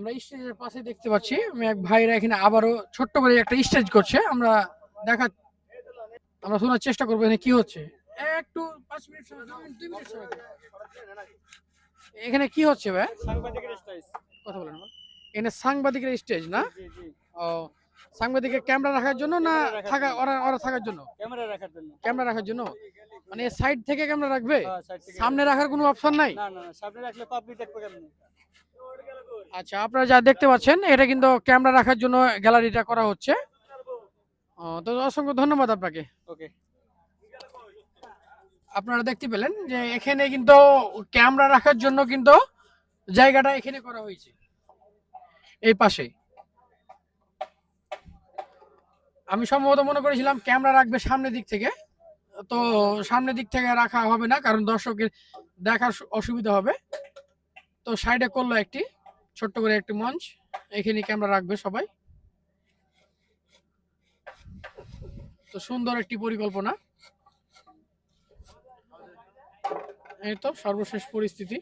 আমরা স্টেজের পাশে দেখতে পাচ্ছি আমি এক ভাইরা এখানে আবারও ছোট্ট করে একটা স্টেজ করছে আমরা দেখা আমরা শোনার চেষ্টা করব এখানে কি হচ্ছে। একটু পাঁচ মিনিট সময় দুই মিনিট- সময় এখানে কি হচ্ছে ভাই? সাংবাদিকের স্টেজ কথা বলেন। এখানে সাংবাদিকের স্টেজ না? ও সাংবাদিকের ক্যামেরা রাখার জন্য না থাকা ওরা ওরা থাকার জন্য? ক্যামেরা রাখার জন্য। ক্যামেরা রাখার জন্য? মানে সাইড থেকে ক্যামেরা রাখবে? হ্যাঁ, সামনে রাখার কোনো অপশন নাই? না না সামনে রাখলে পাবলিক দেখবে কেমনে? আচ্ছা আপনারা যা দেখতে পাচ্ছেন এটা কিন্তু ক্যামেরা রাখার জন্য গ্যালারিটা করা হচ্ছে। তো অসংখ্য ধন্যবাদ আপনাকে। ওকে। আপনারা দেখতে পেলেন যে এখানে কিন্তু ক্যামেরা রাখার জন্য কিন্তু জায়গাটা এখানে করা হয়েছে। এই পাশে। আমি সম্ভবত মনে করেছিলাম ক্যামেরা রাখবে সামনের দিক থেকে, তো সামনের দিক থেকে রাখা হবে না, কারণ দর্শকের দেখার অসুবিধা হবে। তো সাইডে করল একটি, ছোট্ট করে একটি মঞ্চ এখানে ক্যামেরা রাখবে সবাই। তো সুন্দর একটি পরিকল্পনা। এই তো সর্বশেষ পরিস্থিতি।